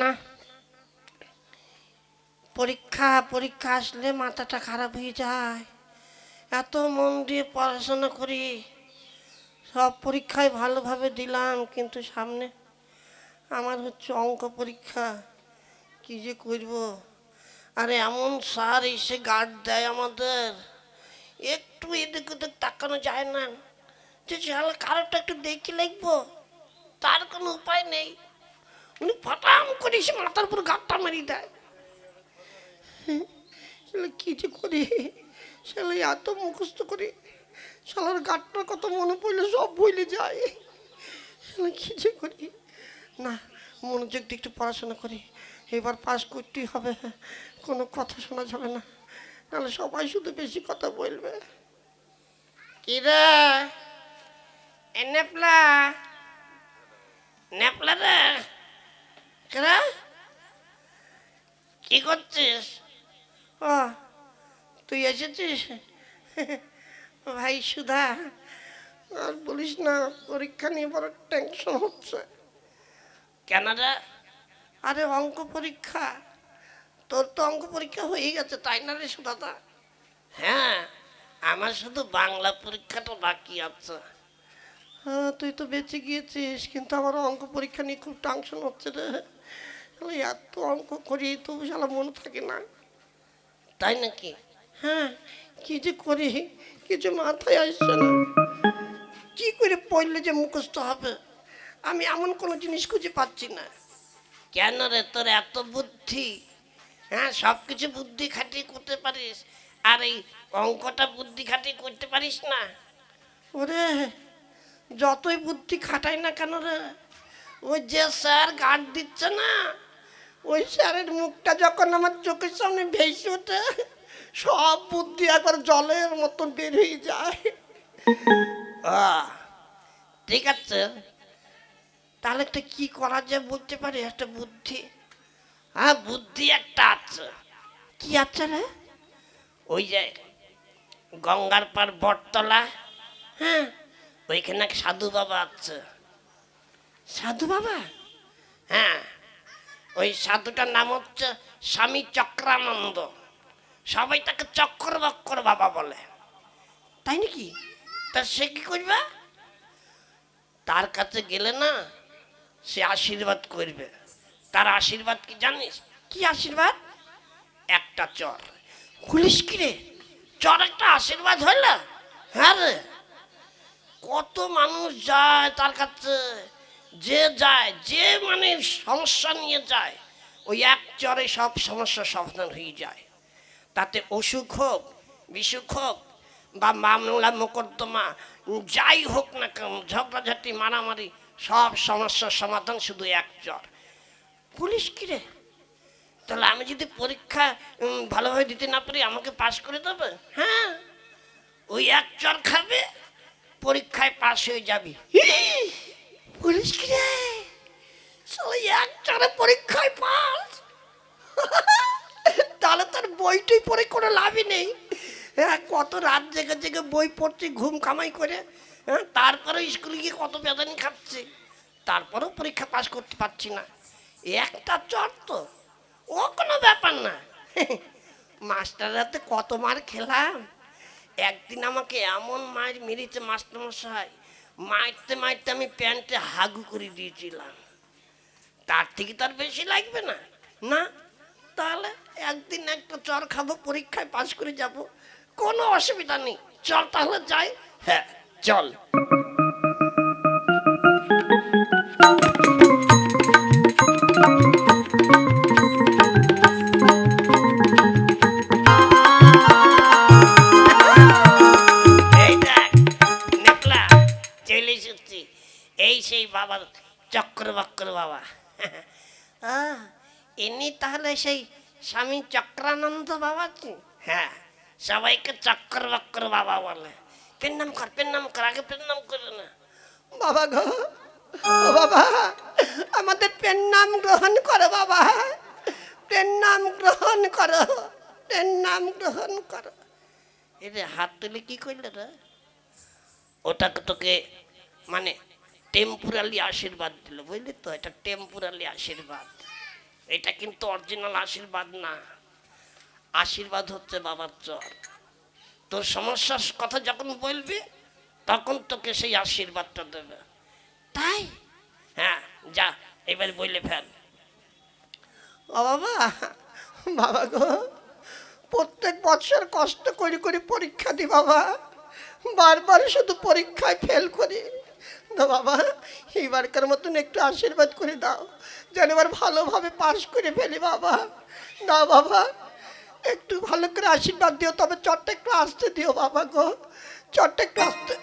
না। পরীক্ষা পরীক্ষা আসলে মাথাটা খারাপ হয়ে যায়। এত মন দিয়ে পড়াশোনা করি, সব পরীক্ষায় ভালোভাবে দিলাম, কিন্তু সামনে আমার হচ্ছে অঙ্ক পরীক্ষা, কি যে করব? আরে এমন স্যার এসে গার্ড দেয় আমাদের। একটু এদিক ওদিক তাকানো যায় না। যে কারোটা একটু দেখি লিখব, তার কোনো উপায় নেই। উনি ফটাম করে এসে মাথার উপর গাঁটটা মারিয়ে দেয় শালা কি যে করি? শালা এত মুখস্থ করি শালার গাঁটটার কথা মনে পড়লে সব ভুলে যায়। শালা কি যে করি? না, মনোযোগ দিয়ে একটু পড়াশোনা করি। এবার পাস করতেই হবে। কোনো কথা শোনা যাবে না। নাহলে সবাই শুধু বেশি কথা বলবে। কি রে এ নেপলা। নেপলা রে। কেরা কি করছিস? ও তুই এসেছিস? ভাই সুধা আর বলিস না পরীক্ষা নিয়ে বড় টেনশন হচ্ছে। কেন রে? আরে অঙ্ক পরীক্ষা। তোর তো অঙ্ক পরীক্ষা হয়ে গেছে তাই না রে সুধাদা হ্যাঁ আমার শুধু বাংলা পরীক্ষাটা বাকি আছে। হ্যাঁ তুই তো বেঁচে গিয়েছিস কিন্তু আমার অঙ্ক পরীক্ষা নিয়ে খুব টেনশন হচ্ছে রে। এত অঙ্ক করি তবু শালা মনে থাকে না। তাই নাকি? হ্যাঁ কি যে করি কিছু মাথায় আসছে না। কি করে পড়লে যে মুখস্থ হবে? আমি এমন কোনো জিনিস খুঁজে পাচ্ছি না। কেন রে তোর এত বুদ্ধি? হ্যাঁ সব কিছু বুদ্ধি খাটিয়ে করতে পারিস আর এই অঙ্কটা বুদ্ধি খাটিয়ে করতে পারিস না? ওরে যতই বুদ্ধি খাটাই না কেন রে? ওই যে স্যার গার্ড দিচ্ছে না ওই স্যারের মুখটা যখন আমার চোখের সামনে ভেসে ওঠে, সব বুদ্ধি একবার জলের মতন বের হয়ে যায়। ঠিক আছে। তাহলে একটা কি করা যায় বলতে পারি? একটা বুদ্ধি। হ্যাঁ বুদ্ধি একটা আছে। কি আছে রে? ওই যে গঙ্গার পার বটতলা। হ্যাঁ ওইখানে এক সাধু বাবা আছে। সাধু বাবা? হ্যাঁ ওই সাধুটার নাম হচ্ছে স্বামী চক্রানন্দ। সবাই তাকে চক্র বক্কর বাবা বলে। তাই নাকি? তা সে কি করবে? তার কাছে গেলে না সে আশীর্বাদ করবে। তার আশীর্বাদ কি জানিস? কি আশীর্বাদ? একটা চর। খুলিস কি রে? চর একটা আশীর্বাদ হইল? হ্যাঁ রে। কত মানুষ যায় তার কাছে। যে যায়, যে মানে সমস্যা নিয়ে যায়, ওই এক চরে সব সমস্যার সমাধান হয়ে যায়। তাতে অসুখ হোক, বিসুখ হোক, বা মামলা, মোকদ্দমা, যাই হোক না কেন, ঝগড়াঝাটি, মারামারি, সব সমস্যার সমাধান শুধু এক চর। পুলিশ কি রে? তাহলে আমি যদি পরীক্ষা ভালোভাবে দিতে না পারি, আমাকে পাশ করে দেবে? হ্যাঁ। ওই এক চর খাবে, পরীক্ষায় পাশ হয়ে যাবি পুলিশ কি রে ওই এক চরে পরীক্ষায় পাস। তাহলে তার বইটই পড়ে কোনো লাভই নেই। হ্যাঁ কত রাত জেগে জেগে বই পড়ছি, ঘুম কামাই করে। হ্যাঁ তারপরে স্কুলে গিয়ে কত বেদানি খাচ্ছে। তারপরেও পরীক্ষা পাস করতে পারছি না। একটা চর তো, ও কোনো ব্যাপার না। মাস্টাররা তো কত মার খেলাম। একদিন আমাকে এমন মায়ের মেরেছে মাস্টারমশাই, মারতে মারতে আমি প্যান্টে হাগু করে দিয়েছিলাম। তার থেকে তার বেশি লাগবে না। না, তাহলে একদিন একটা চর খাব, পরীক্ষায় পাশ করে যাব। কোনো অসুবিধা নেই। চল তাহলে যাই। হ্যাঁ চল। ইনি তাহলে সেই স্বামী চক্রানন্দ বাবা কি? হ্যাঁ। সবাইকে চক্র বক্র বাবা বলে। পেন নাম কর পেন নাম কর আগে পেন নাম করে না। বাবা গো ও বাবা আমাদের পেন নাম গ্রহণ করো বাবা। পেন নাম গ্রহণ করো পেন নাম গ্রহণ করো। এরে হাত তুলে কি করলে রে? ওটাকে তোকে মানে টেম্পোরালি আশীর্বাদ দিল বুঝলি তো? এটা টেম্পোরালি আশীর্বাদ। এটা কিন্তু অরিজিনাল আশীর্বাদ না। আশীর্বাদ হচ্ছে বাবার চর। তোর সমস্যার কথা যখন বলবি, তখন তোকে সেই আশীর্বাদটা দেবে। তাই? হ্যাঁ যা, এবার বলে ফেল। ও বাবা বাবা গো, প্রত্যেক বছর কষ্ট করে করে পরীক্ষা দি বাবা। বারবার শুধু পরীক্ষায় ফেল করি। না বাবা, এইবারকার মতন একটু আশীর্বাদ করে দাও, যেন এবার ভালোভাবে পাশ করে ফেলি বাবা। না বাবা, একটু ভালো করে আশীর্বাদ দিও, তবে চটটা একটু আসতে দিও বাবা গো, চটটা একটু আসতে।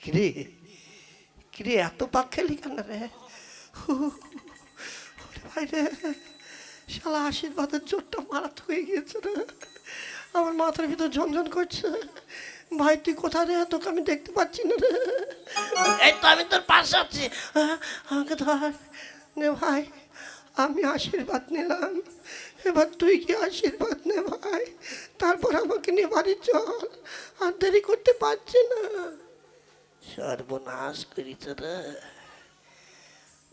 কিরে কিরে এত পাক খেলি কেন রে? ভাই রে। শালা আশীর্বাদের জোরটা মারাত হয়ে গিয়েছে রে। আমার মাথার ভিতর ঝনঝন করছে। ভাই তুই কোথায় রে? তোকে আমি দেখতে পাচ্ছি না রে। এই তো আমি তোর পাশে আছি। আমাকে ধর। নে ভাই আমি আশীর্বাদ নিলাম। এবার তুই কি আশীর্বাদ নে ভাই? তারপর আমাকে নিয়ে বাড়ি চল। আর দেরি করতে পারছি না। সর্বনাশ করিস রে।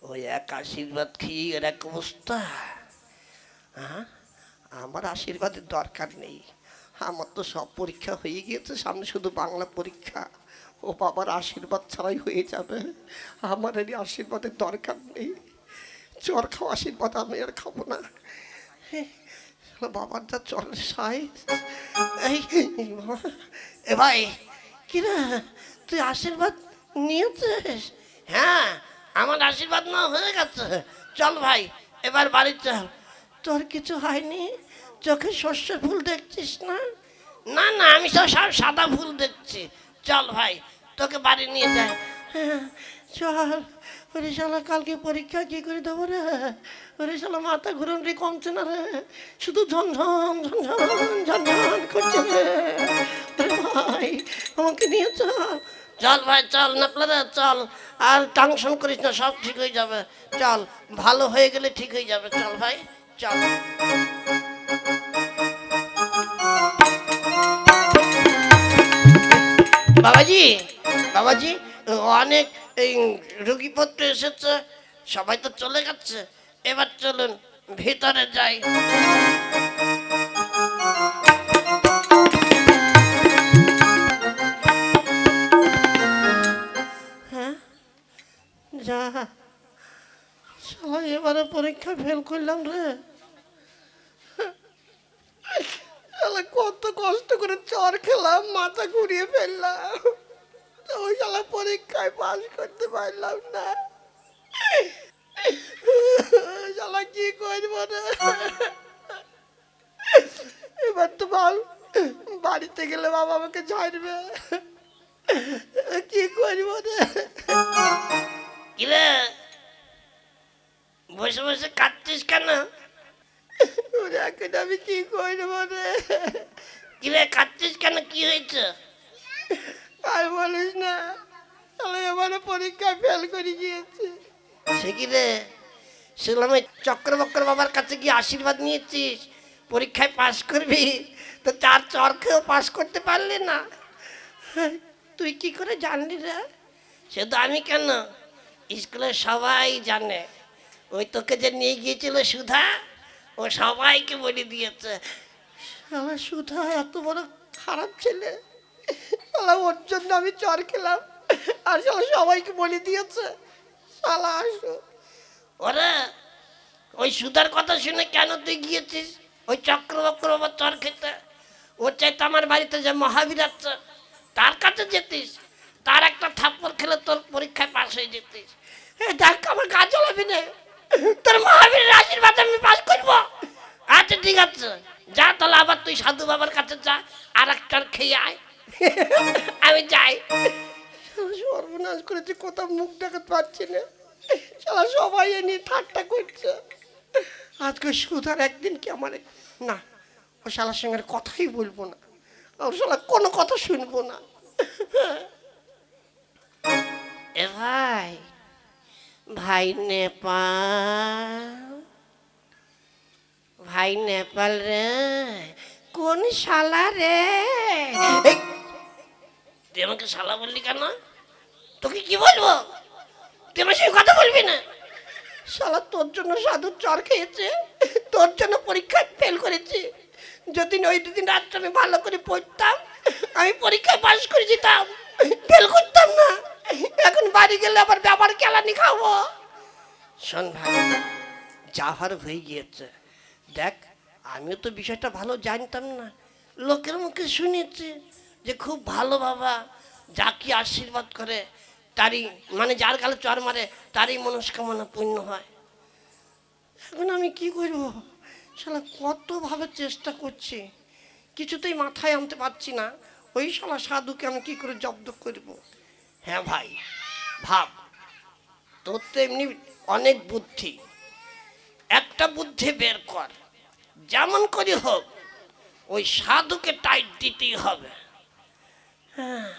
ওই এক আশীর্বাদ খেয়ে এর এক অবস্থা। হ্যাঁ? আমার আশীর্বাদের দরকার নেই। আমার তো সব পরীক্ষা হয়ে গিয়েছে, সামনে শুধু বাংলা পরীক্ষা। ও বাবার আশীর্বাদ ছাড়াই হয়ে যাবে। আমার এই আশীর্বাদের দরকার নেই। চর খাওয়া আশীর্বাদ আমি আর খাব না। বাবার যা চল সাই এ ভাই কিরা তুই আশীর্বাদ নিয়েছিস? হ্যাঁ আমার আশীর্বাদ না হয়ে গেছে। চল ভাই, এবার বাড়ি চল। তোর কিছু হয়নি? চোখে শস্য ফুল দেখছিস না? না না আমি তো সব সাদা ফুল দেখছি। চল ভাই তোকে বাড়ি নিয়ে যাই। হ্যাঁ, চল। ওরে শালা কালকে পরীক্ষা কি করে দেবো রে? ওরে শালা মাথা ঘুরন রে কমছে না রে? শুধু ঝনঝন ঝনঝন ঝনঝন করছে রে। ভাই আমাকে নিয়ে চল। চল ভাই চল নাপলা চল। আর টেনশন করিস না সব ঠিক হয়ে যাবে। চল ভালো হয়ে গেলে ঠিক হয়ে যাবে। চল ভাই। চল বাবাজি বাবাজি অনেক এই রুগীপত্র এসেছে সবাই তো চলে গেছে। এবার চলুন ভিতরে যাই। হ্যাঁ? যা সবাই এবারে পরীক্ষা ফেল করলাম রে। শালা, কত কষ্ট করে চর খেলাম, মাথা ঘুরিয়ে ফেললাম। ওই শালা পরীক্ষায় পাস করতে পারলাম না। শালা, কি করব রে? এবার তো বল, বাড়িতে গেলে বাবা আমাকে ছাড়বে। কি করব রে? কিরে বসে বসে কাঁদছিস কেন? ওরে এখন আমি কি করব রে কিরে কাঁদছিস কেন? কি হয়েছে? আর বলিস না তাহলে এবারে পরীক্ষায় ফেল করে গিয়েছে। সে কি রে? শুনলাম ওই চক্রবক্র বাবার কাছে গিয়ে আশীর্বাদ নিয়েছিস? পরীক্ষায় পাশ করবি? তো চার চর খেয়েও পাশ করতে পারলি না। তুই কি করে জানলি রে? সে তো আমি কেন? স্কুলে সবাই জানে। ওই তোকে যে নিয়ে গিয়েছিল সুধা ও সবাইকে বলে দিয়েছে, আমার সুধা এত বড় খারাপ ছেলে। শালা, ওর জন্য আমি চর খেলাম। আর শালা, সবাইকে বলে দিয়েছে, শালা, আসো। ওরে, ওই সুধার কথা শুনে কেন তুই গিয়েছিস? ওই চক্রবক্র বা চর খেতে? ওর চাইতে আমার বাড়িতে যে মহাবীর আছে তার কাছে যেতিস, তার একটা থাপ্পড় খেলে তোর পরীক্ষায় পাশ হয়ে যেতিস। দেখ, আমার গা জ্বলাবি না তোর মহাবীরের আশীর্বাদ আমি পাস করব। আচ্ছা ঠিক আছে। যা, তাহলে আবার তুই সাধু বাবার কাছে যা আর একটা খেয়ে আয়। আমি যাই। সর্বনাশ করেছে, কোথাও মুখ দেখাতে পারছি না। শালা, সবাই এনে ঠাট্টা করছে। আজকে সুধার একদিন কি আমার না, ও শালার সঙ্গে কথাই বলব না। ওর শালা কোনো কথা শুনব না। এ ভাই। ভাই নেপাল ভাই নেপাল রে কোন শালা রে? তুই আমাকে শালা বললি কেন? তোকে কি বলব? তুই আমার সঙ্গে কথা বলবি না? শালা তোর জন্য সাধুর চর খেয়েছে তোর জন্য পরীক্ষায় ফেল করেছে। যদি ওই দুদিন রাত্রে আমি ভালো করে পড়তাম আমি পরীক্ষায় পাশ করে যেতাম ফেল করতাম না। এখন বাড়ি গেলে আবার ব্যাপার কেলানি খাব? শোন ভাই যাহার হয়ে গিয়েছে। দেখ, আমিও তো বিষয়টা ভালো জানতাম না। লোকের মুখে শুনেছি যে খুব ভালো বাবা যাকে আশীর্বাদ করে, তারই মানে যার গালে চর মারে, তারই মনস্কামনা পূর্ণ হয়। এখন আমি কি করব? শালা, কতভাবে চেষ্টা করছি? কিছুতেই মাথায় আনতে পারছি না। ওই শালা সাধুকে আমি কি করে জব্দ করব? হ্যাঁ ভাই ভাব। তোর তো এমনি অনেক বুদ্ধি। একটা বুদ্ধি বের কর। যেমন করে হোক ওই সাধুকে টাইট দিতেই হবে। হ্যাঁ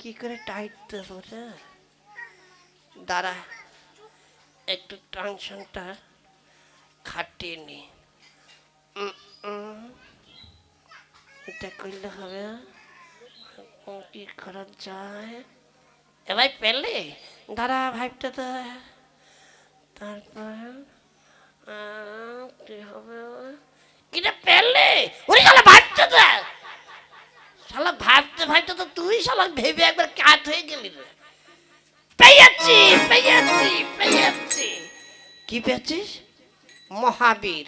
কি করে টাইট দেবো দাঁড়া একটু টেনশনটা খাটিয়ে নি। এটা করলে হবে উম, কি করা যায়। এবার পেলে? দাঁড়া ভাইবটা তো তারপর কি হবে? কিটা পেলে? ওরে শালা ভাবতে তো শালা ভাবতে ভাবতে তো তুই শালা ভেবে একবার কাঠ হয়ে গেলি রে। পেয়েছি পেয়েছি পেয়েছি। কি পেয়েছিস? মহাবীর।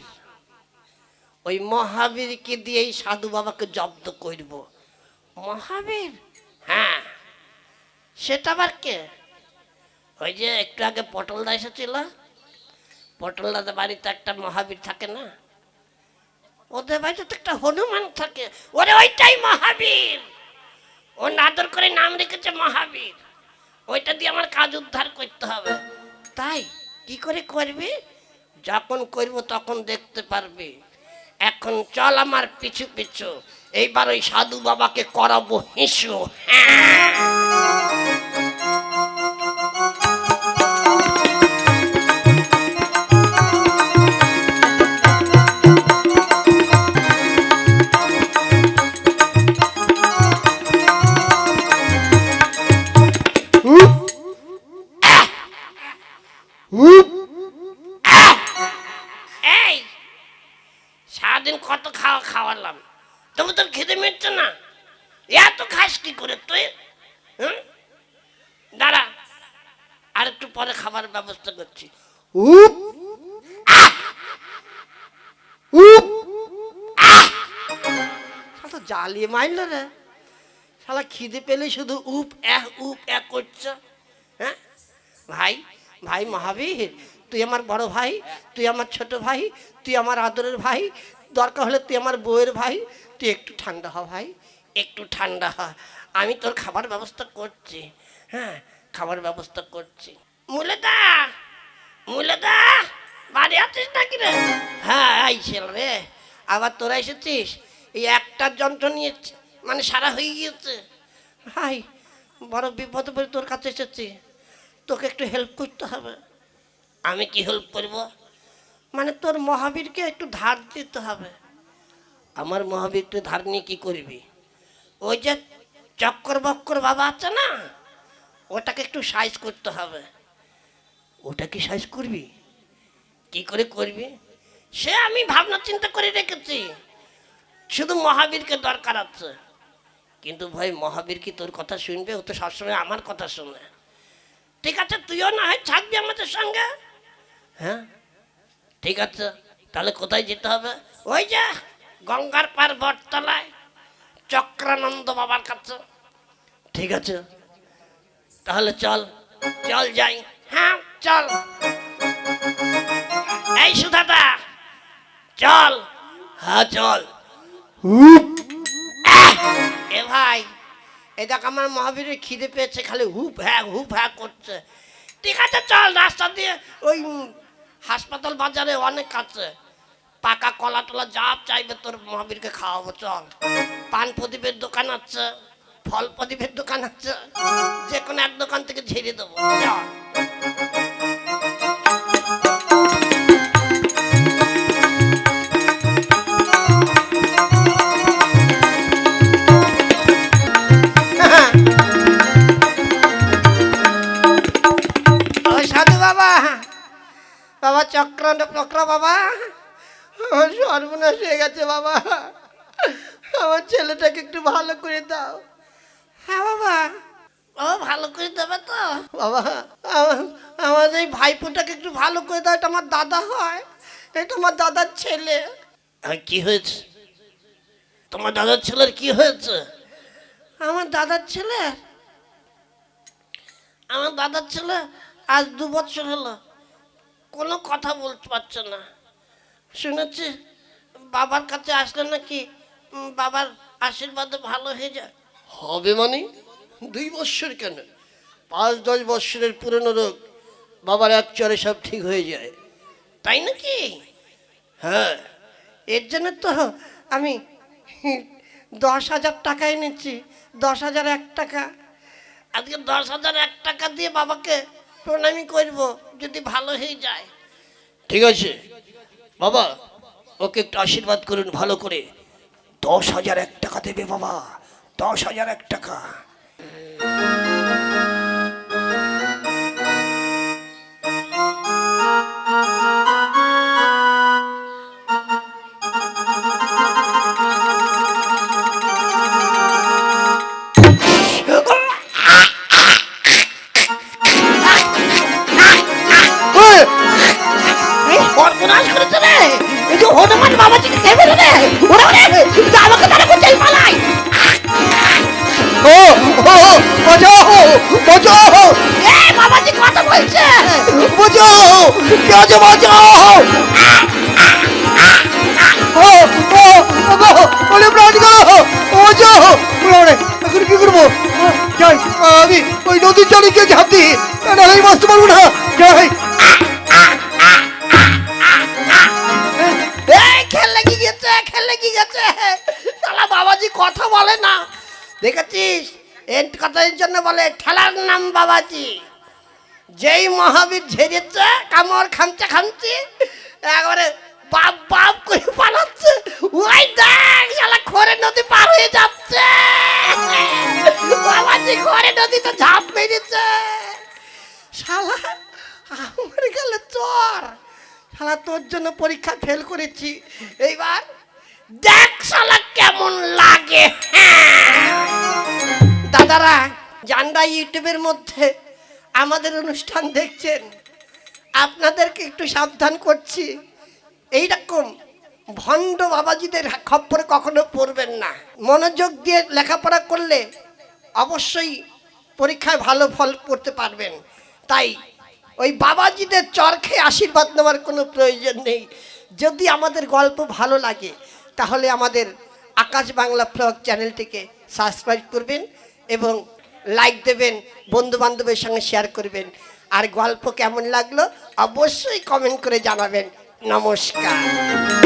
ওই মহাবীরকে দিয়েই সাধু বাবাকে জব্দ করব। মহাবীর? হ্যাঁ। সেটা আবার কে? ওই যে একটু আগে পটলদা এসেছিল। পটলদাদের বাড়িতে একটা মহাবীর থাকে না? ওদের বাড়িতে তো একটা হনুমান থাকে। ওরে ওইটাই মহাবীর! ও নাদর করে নাম রেখেছে মহাবীর। ওইটা দিয়ে আমার কাজ উদ্ধার করতে হবে। তাই কি করে করবি? যখন করব তখন দেখতে পারবি। এখন চল আমার পিছু পিছু। এইবার ওই সাধু বাবাকে করাবো হিসু। এই সারাদিন কত খাওয়া খাওয়ালাম? তবু তোর খেতে মিটছে না। এত খাস কি করে তুই? হুম? দাঁড়া, আর একটু পরে খাবার ব্যবস্থা করছি। তো জ্বালিয়ে মারল রে। শালা খিদে পেলে শুধু উপ, এহ, উপ এক করছে। হ্যাঁ? ভাই ভাই মহাবীর, তুই আমার বড় ভাই, তুই আমার ছোট ভাই, তুই আমার আদরের ভাই, দরকার হলে তুই আমার বউয়ের ভাই তুই একটু ঠান্ডা হ ভাই, একটু ঠান্ডা হ আমি তোর খাবার ব্যবস্থা করছি হ্যাঁ খাবার ব্যবস্থা করছি। মুলেদা মুলেদা, বাড়ি আছিস নাকি রে? হ্যাঁ আইছিল রে। আবার তোরা এসেছিস? এই একটা যন্ত্র নিয়ে মানে সারা হয়ে গিয়েছে। ভাই, বড় বিপদ পড়ে তোর কাছে এসেছি। তোকে একটু হেল্প করতে হবে। আমি কি হেল্প করব? মানে তোর মহাবীরকে একটু ধার দিতে হবে। আমার মহাবীরকে ধার নিয়ে কি করবি? ওই যে চক্কর বক্কর বাবা আছে না, ওটাকে একটু সাইজ করতে হবে। ওটা কি সাইজ করবি? কি করে করবি? সে আমি ভাবনা চিন্তা করে রেখেছি। শুধু মহাবীরকে দরকার আছে। কিন্তু ভাই, মহাবীর কি তোর কথা শুনবে? ও তো সবসময় আমার কথা শুনে। ঠিক আছে, তুইও না হয় থাকবি আমাদের সঙ্গে। হ্যাঁ? ঠিক আছে, তাহলে কোথায় যেতে হবে? ওই যে গঙ্গার পার বটতলায় চক্রানন্দ বাবার কাছে। ঠিক আছে, তাহলে চল চল যাই। হ্যাঁ চল। এই সুধাদা, চল। হ্যাঁ চল। এ ভাই, এ দেখ আমার মহাবীরের খিদে পেয়েছে, খালি হুপ হ্যাঁ হুপ হ্যাঁ করছে। ঠিক আছে, চল, রাস্তা দিয়ে ওই হাসপাতাল বাজারে অনেক আছে। পাকা কলা টলা যা চাইবে তোর মহাবীরকে খাওয়াবো, চল। পান প্রদীপের দোকান আছে, ফল প্রদীপের দোকান আছে যে কোনো এক দোকান থেকে ঝেড়ে দেবো, চল। বাবা চক্রান্ত প্রক্র বাবা। আমার সর্বনাশ হয়ে গেছে বাবা। আমার ছেলেটাকে একটু ভালো করে দাও। হ্যাঁ বাবা। ও ভালো করে দেবে তো। বাবা আমার- আমার এই ভাইপোটাকে একটু ভালো করে দাও এটা আমার দাদা হয়। এটা আমার দাদার ছেলে। কি হয়েছে? তোমার দাদার ছেলের কি হয়েছে? আমার দাদার ছেলে? আমার দাদার ছেলে আজ দু বছর হলো। কোনো কথা বলতে পারছে না। শুনেছি বাবার কাছে আসলে নাকি বাবার আশীর্বাদে ভালো হয়ে যায়। হবে মানে? দুই বছর কেন? পাঁচ দশ বছরের পুরনো রোগ বাবার এক চরে সব ঠিক হয়ে যায়। তাই নাকি? হ্যাঁ। এর জন্য তো আমি দশ হাজার টাকা এনেছি দশ হাজার এক টাকা। আজকে দশ হাজার এক টাকা দিয়ে বাবাকে প্রণামী করব যদি ভালো হয়ে যায়। ঠিক আছে। বাবা, ওকে একটু আশীর্বাদ করুন ভালো করে। দশ হাজার এক টাকা দেবে বাবা, দশ হাজার এক টাকা। সর্বনাশ করেছে রে এই যে হনুমান বাবাজিকে কে মেরে রে ওরা ওরে যা আমাকে তারা করছে পালাই। ও ও বাঁচাও বাঁচাও এ বাবাজি কথা বলছে। বাঁচাও কে আছে বাঁচাও ও ও ওরে প্রাণ গো বাঁচাও ওরে এখন কি করব? যাই আমি ওই নদীর জলে গিয়ে ঝাঁপ দিই। নাহলে আমি বাঁচতে পারব না। যাই কি গেছে? শালা বাবাজি কথা বলে না। দেখেছিস? এর কথার জন্য বলে, ঠেলার নাম বাবাজি। যেই মহাবীর ঝেড়েছে, কামড় খামচে খামচি, একবারে বাপ বাপ করে পালাচ্ছে, ওই দেখ, শালা খরে নদী পার হয়ে যাচ্ছে। বাবাজি খরে নদীতে ঝাঁপ মেরেছে। শালা, আমার গেলে চর শালা, তোর জন্য পরীক্ষা ফেল করেছি। এইবার দেখ শালা কেমন লাগে দাদারা, জানরা ইউটিউবের মধ্যে আমাদের অনুষ্ঠান দেখছেন। আপনাদেরকে একটু সাবধান করছি। এইরকম ভণ্ড বাবাজিদের খপ্পরে কখনো পড়বেন না। মনোযোগ দিয়ে লেখাপড়া করলে অবশ্যই পরীক্ষায় ভালো ফল করতে পারবেন। তাই ওই বাবাজিদের চর খেয়ে আশীর্বাদ নেওয়ার কোনো প্রয়োজন নেই। যদি আমাদের গল্প ভালো লাগে তাহলে আমাদের আকাশ বাংলা ফ্লগ চ্যানেলটিকে সাবস্ক্রাইব করবেন এবং লাইক দেবেন বন্ধু বান্ধবের সঙ্গে শেয়ার করবেন। আর গল্প কেমন লাগল অবশ্যই কমেন্ট করে জানাবেন। নমস্কার।